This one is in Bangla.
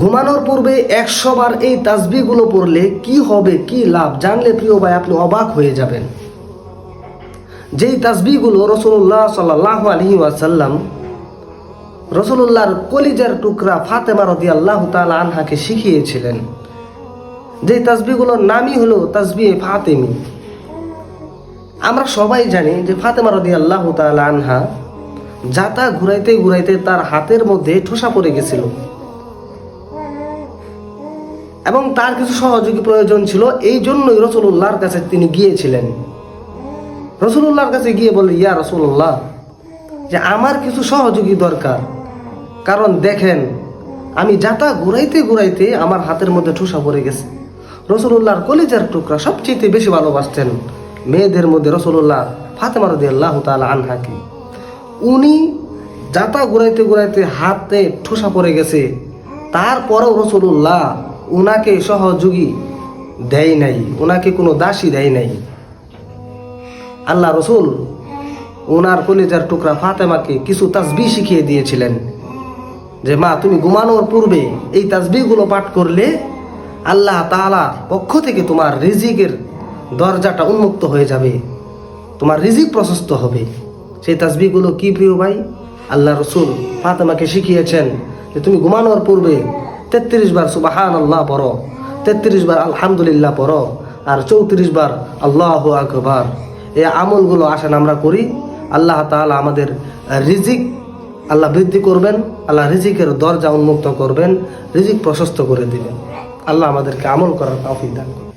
ঘুমানোর পূর্বে একশো বার এই তাসবিগুলো পড়লে কি হবে, কি লাভ জানলে প্রিয় ভাই, আপনি অবাক হয়ে যাবেন। যেই তাসবিগুলো রসুল্লাহ সাল্লাহ আলহি ওয়াসাল্লাম রসুল্লাহর কলিজার টুকরা ফাতেমা রদি আল্লাহ তাল আনহাকে শিখিয়েছিলেন যে তাসবিগুলোর নামই হলো তাসবি ফাতেমি। আমরা সবাই জানি যে ফাতেমা রদি আল্লাহ তাল আনহা যাতা ঘুরাইতে ঘুরাইতে তার হাতের মধ্যে ঠোসা পড়ে গেছিল। এবং তার কিছু সহযোগী প্রয়োজন ছিল, এই জন্যই রসুল্লাহর কাছে তিনি গিয়েছিলেন। রসুল্লাহর কাছে গিয়ে বলে ইয়া রসুল্লাহ যে আমার কিছু সহযোগী দরকার। কারণ দেখেন, আমি যাতা ঘুরাইতে ঘুরাইতে আমার হাতের মধ্যে ঠোসা পড়ে গেছে। রসুল্লাহর কলিজার টুকরা সবচেয়ে বেশি ভালোবাসতেন মেয়েদের মধ্যে রসুল্লাহ ফাতেমা রদি আল্লাহ তালা আনহাকে। উনি যাতা ঘুরাইতে ঘুরাইতে হাতে ঠোসা পড়ে গেছে। তারপরেও রসুল্লাহ উনাকে সহযোগী দেয় নাই, উনাকে কোনো দাসী দেয় নাই। আল্লাহ রসুল ওনার কলেজার টুকরা ফাতেমাকে কিছু তাসবি শিখিয়ে দিয়েছিলেন যে, মা, তুমি ঘুমানোর পূর্বে এই তাসবিগুলো পাঠ করলে আল্লাহ তাআলার পক্ষ থেকে তোমার রিজিকের দরজাটা উন্মুক্ত হয়ে যাবে, তোমার রিজিক প্রশস্ত হবে। সেই তাসবিগুলো কি প্রিয় ভাই? আল্লাহ রসুল ফাতেমাকে শিখিয়েছেন যে, তুমি ঘুমানোর পূর্বে তেত্রিশ বার সুবাহান আল্লাহ পড়ো, তেত্রিশ বার আলহামদুলিল্লাহ পড়ো, আর চৌত্রিশ বার আল্লাহ আকবার। এই আমলগুলো আসেন আমরা করি, আল্লাহ তালা আমাদের রিজিক, আল্লাহ বৃদ্ধি করবেন, আল্লাহ রিজিকের দরজা উন্মুক্ত করবেন, রিজিক প্রশস্ত করে দিবেন। আল্লাহ আমাদেরকে আমল করার তৌফিক দান করুন।